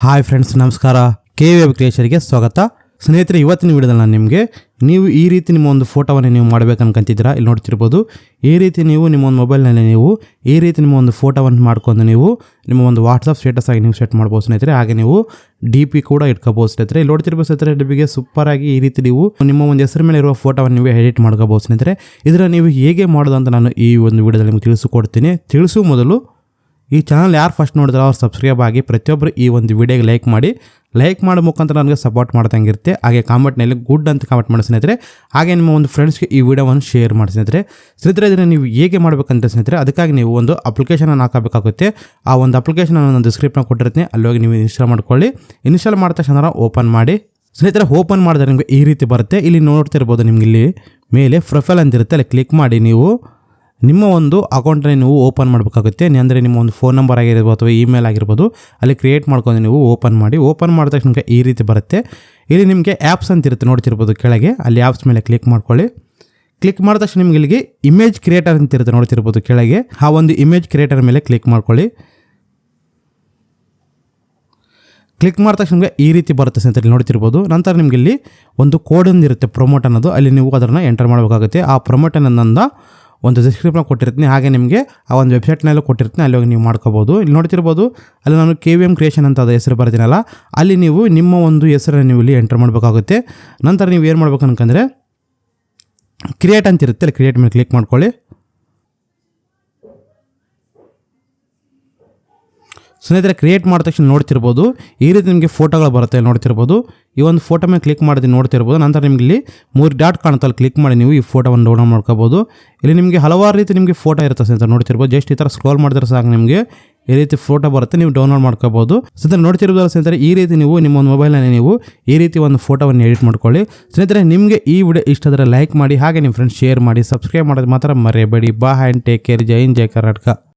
Hi friends ನಮಸ್ಕಾರ. K V ಕ್ರಿಯೇಷನ್ಗೆ ಸ್ವಾಗತ. ಸ್ನೇಹಿತರೆ, ಇವತ್ತಿನ ವಿಡಿಯೋದಲ್ಲಿ ನಾನು ನಿಮಗೆ ನೀವು ಈ ರೀತಿ ನಿಮ್ಮ ಒಂದು ಫೋಟೋವನ್ನು ನೀವು ಮಾಡಬೇಕು ಅನ್ಕೊಂತಿದ್ದೀರಾ ಇಲ್ಲಿ ನೋಡ್ತಿರ್ಬೋದು. ಈ ರೀತಿ ನೀವು ನಿಮ್ಮ ಒಂದು ಮೊಬೈಲ್ನಲ್ಲಿ ನೀವು ಈ ರೀತಿ ನಿಮ್ಮ ಒಂದು ಫೋಟೋವನ್ನು ಮಾಡ್ಕೊಂಡು ನೀವು ನಿಮ್ಮ ಒಂದು ವಾಟ್ಸಪ್ ಸ್ಟೇಟಸ್ ಆಗಿ ನೀವು ಸೆಟ್ ಮಾಡ್ಬೋದು ಸ್ನೇಹಿತರೆ. ಹಾಗೆ ನೀವು ಡಿ ಪಿ ಕೂಡ ಇಟ್ಕೋಬೋದು ಸ್ನೇಹಿತರೆ. ಇಲ್ಲಿ ನೋಡ್ತಿರ್ಬೋದು ಸ್ನೇಹಿತರೆ ಡಿಪಿಗೆ ಸೂಪರಾಗಿ ಈ ರೀತಿ ನೀವು ನಿಮ್ಮ ಒಂದು ಹೆಸರು ಮೇಲೆ ಇರುವ ಫೋಟೋವನ್ನು ನೀವು ಎಡಿಟ್ ಮಾಡ್ಕೋಬೋದು ಸ್ನೇಹಿತರೆ. ಇದರ ನೀವು ಹೇಗೆ ಮಾಡೋದು ಅಂತ ನಾನು ಈ ಒಂದು ವಿಡಿಯೋದಲ್ಲಿ ನಿಮಗೆ ತಿಳಿಸಿಕೊಡ್ತೀನಿ. ತಿಳಿಸುವ ಮೊದಲು ಈ ಚಾನಲ್ ಯಾರು ಫಸ್ಟ್ ನೋಡಿದ್ರೆ ಅವ್ರು ಸಬ್ಸ್ಕ್ರೈಬ್ ಆಗಿ ಪ್ರತಿಯೊಬ್ಬರು ಈ ಒಂದು ವಿಡಿಯೋಗೆ ಲೈಕ್ ಮಾಡಿ ಲೈಕ್ ಮಾಡೋ ಮುಖಾಂತರ ನನಗೆ ಸಪೋರ್ಟ್ ಮಾಡ್ದಂಗಿರುತ್ತೆ ಹಾಗೆ ಕಾಮೆಂಟ್ನಲ್ಲಿ ಗುಡ್ ಅಂತ ಕಾಮೆಂಟ್ ಮಾಡಿ ಸ್ನೇಹಿತರೆ, ಹಾಗೆ ನಿಮ್ಮ ಒಂದು ಫ್ರೆಂಡ್ಸ್ಗೆ ಈ ವಿಡಿಯೋವನ್ನು ಶೇರ್ ಮಾಡಿ ಸ್ನೇಹಿತರೆ. ಸ್ನೇಹಿತರೆ, ಇದನ್ನು ನೀವು ಹೇಗೆ ಮಾಡಬೇಕಂತ ಸ್ನೇಹಿತರೆ, ಅದಕ್ಕಾಗಿ ನೀವು ಒಂದು ಅಪ್ಲಿಕೇಶನ್ ಹಾಕಬೇಕಾಗುತ್ತೆ. ಆ ಒಂದು ಅಪ್ಲಿಕೇಶನ್ ನಾನು ಡಿಸ್ಕ್ರಿಪ್ಷನ್ ಕೊಟ್ಟಿರ್ತೀನಿ. ಅಲ್ಲಿ ಹೋಗಿ ನೀವು ಇನ್ಸ್ಟಾಲ್ ಮಾಡ್ಕೊಳ್ಳಿ. ಇನ್ಸ್ಟಾಲ್ ಮಾಡಿದ ತಕ್ಷಣ ಓಪನ್ ಮಾಡಿ. ಸ್ನೇಹಿತರೆ ಓಪನ್ ಮಾಡಿದ್ರೆ ನಿಮಗೆ ಈ ರೀತಿ ಬರುತ್ತೆ. ಇಲ್ಲಿ ನೋಡ್ತಿರ್ಬೋದು ನಿಮಗೆ ಇಲ್ಲಿ ಮೇಲೆ ಪ್ರೊಫೈಲ್ ಅಂತ ಇರುತ್ತೆ. ಅಲ್ಲಿ ಕ್ಲಿಕ್ ಮಾಡಿ ನೀವು. ನಿಮ್ಮ ಒಂದು ಅಕೌಂಟನ್ನು ನೀವು ಓಪನ್ ಮಾಡಬೇಕಾಗುತ್ತೆ. ಅಂದರೆ ನಿಮ್ಮ ಒಂದು ಫೋನ್ ನಂಬರ್ ಆಗಿರ್ಬೋದು ಅಥವಾ ಇಮೇಲ್ ಆಗಿರ್ಬೋದು. ಅಲ್ಲಿ ಕ್ರಿಯೇಟ್ ಮಾಡ್ಕೊಂಡು ನೀವು ಓಪನ್ ಮಾಡಿ. ಓಪನ್ ಮಾಡಿದ ತಕ್ಷಣ ಈ ರೀತಿ ಬರುತ್ತೆ. ಇಲ್ಲಿ ನಿಮಗೆ ಆ್ಯಪ್ಸ್ ಅಂತ ಇರುತ್ತೆ. ನೋಡ್ತಿರ್ಬೋದು ಕೆಳಗೆ. ಅಲ್ಲಿ ಆ್ಯಪ್ಸ್ ಮೇಲೆ ಕ್ಲಿಕ್ ಮಾಡ್ಕೊಳ್ಳಿ. ಕ್ಲಿಕ್ ಮಾಡಿದ ತಕ್ಷಣ ನಿಮಗೆ ಇಲ್ಲಿಗೆ ಇಮೇಜ್ ಕ್ರಿಯೇಟರ್ ಅಂತ ಇರುತ್ತೆ. ನೋಡ್ತಿರ್ಬೋದು ಕೆಳಗೆ. ಆ ಒಂದು ಇಮೇಜ್ ಕ್ರಿಯೇಟರ್ ಮೇಲೆ ಕ್ಲಿಕ್ ಮಾಡ್ಕೊಳ್ಳಿ. ಕ್ಲಿಕ್ ಮಾಡಿದ ತಕ್ಷಣ ಈ ರೀತಿ ಬರುತ್ತೆ ಇಲ್ಲಿ ನೋಡ್ತಿರ್ಬೋದು. ನಂತರ ನಿಮಗೆ ಇಲ್ಲಿ ಒಂದು ಕೋಡ್ ಒಂದು ಇರುತ್ತೆ. ಪ್ರೊಮೋಟ್ ಅನ್ನೋದು. ಅಲ್ಲಿ ನೀವು ಅದನ್ನು ಎಂಟರ್ ಮಾಡಬೇಕಾಗುತ್ತೆ. ಆ ಪ್ರೊಮೋಟ್ ಅನ್ನೋದನ್ನ ಒಂದು ಡಿಸ್ಕ್ರಿಪ್ಷನ್ ಕೊಟ್ಟಿರ್ತೀನಿ. ಹಾಗೆ ನಿಮಗೆ ಆ ಒಂದು ವೆಬ್ಸೈಟ್ನಲ್ಲೂ ಕೊಟ್ಟಿರ್ತೀನಿ. ಅಲ್ಲಿ ಹೋಗಿ ನೀವು ಮಾಡ್ಕೋಬೋದು. ಇಲ್ಲಿ ನೋಡ್ತಿರ್ಬೋದು, ಅಲ್ಲಿ ನಾನು ಕೆ ವಿ ಎಂ ಕ್ರಿಯೇಷನ್ ಅಂತ ಅದು ಹೆಸರು ಬರ್ತೀನಲ್ಲ ಅಲ್ಲಿ ನೀವು ನಿಮ್ಮ ಒಂದು ಹೆಸರನ್ನು ನೀವು ಇಲ್ಲಿ ಎಂಟರ್ ಮಾಡಬೇಕಾಗುತ್ತೆ. ನಂತರ ನೀವು ಏನು ಮಾಡ್ಬೇಕು ಅಂತಂದರೆ ಕ್ರಿಯೇಟ್ ಅಂತ ಇರುತ್ತೆ ಅಲ್ಲಿ ಕ್ರಿಯೇಟ್ ಮೇಲೆ ಕ್ಲಿಕ್ ಮಾಡ್ಕೊಳ್ಳಿ. ಸ್ನೇಹಿತರೆ ಕ್ರಿಯೇಟ್ ಮಾಡಿದ ತಕ್ಷಣ ನೋಡ್ತಿರ್ಬೋದು. ಈ ರೀತಿ ನಿಮಗೆ ಫೋಟೋಗಳು ಬರುತ್ತೆ, ನೋಡ್ತಿರ್ಬೋದು. ಈ ಒಂದು ಫೋಟೋ ಮೇಲೆ ಕ್ಲಿಕ್ ಮಾಡಿದ್ರೆ ನೋಡ್ತಿರ್ಬೋದು. ನಂತರ ನಿಮಗೆ ಇಲ್ಲಿ ಮೂರು ಡಾಟ್ ಕಾಣುತ್ತೆ ಅಲ್ಲಿ ಕ್ಲಿಕ್ ಮಾಡಿ ನೀವು ಈ ಫೋಟೋವನ್ನು ಡೌನ್ಲೋಡ್ ಮಾಡ್ಕೋಬೋದು. ಇಲ್ಲಿ ನಿಮಗೆ ಹಲವಾರು ರೀತಿ ನಿಮಗೆ ಫೋಟೋ ಇರುತ್ತೆ ಸ್ನೇಹಿತರೆ, ನೋಡ್ತಿರ್ಬೋದು. ಜಸ್ಟ್ ಈ ಥರ ಸ್ಕ್ರೋಲ್ ಮಾಡಿದ್ರೆ ಸಾಕು ನಿಮಗೆ. ಈ ರೀತಿ ಫೋಟೋ ಬರುತ್ತೆ, ನೀವು ಡೌನ್ಲೋಡ್ ಮಾಡ್ಕೋಬೋದು. ಸ್ನೇಹಿತರೆ ನೋಡ್ತಿರ್ಬೋದು ಸ್ನೇಹಿತರೆ, ಈ ರೀತಿ ನೀವು ನಿಮ್ಮ ಒಂದು ಮೊಬೈಲ್ನಲ್ಲಿ ನೀವು ಈ ರೀತಿ ಒಂದು ಫೋಟೋವನ್ನು ಎಡಿಟ್ ಮಾಡ್ಕೊಳ್ಳಿ. ಸ್ನೇಹಿತರೆ, ನಿಮಗೆ ಈ ವಿಡಿಯೋ ಇಷ್ಟ ಆದರೆ ಲೈಕ್ ಮಾಡಿ, ಹಾಗೆ ನಿಮ್ಮ ಫ್ರೆಂಡ್ಸ್ ಶೇರ್ ಮಾಡಿ ಸಬ್ಸ್ಕ್ರೈಬ್ ಮಾಡೋದು ಮಾತ್ರ ಮರೆಯಬೇಡಿ. Bye and take care Jai Hind, Jai Karnataka.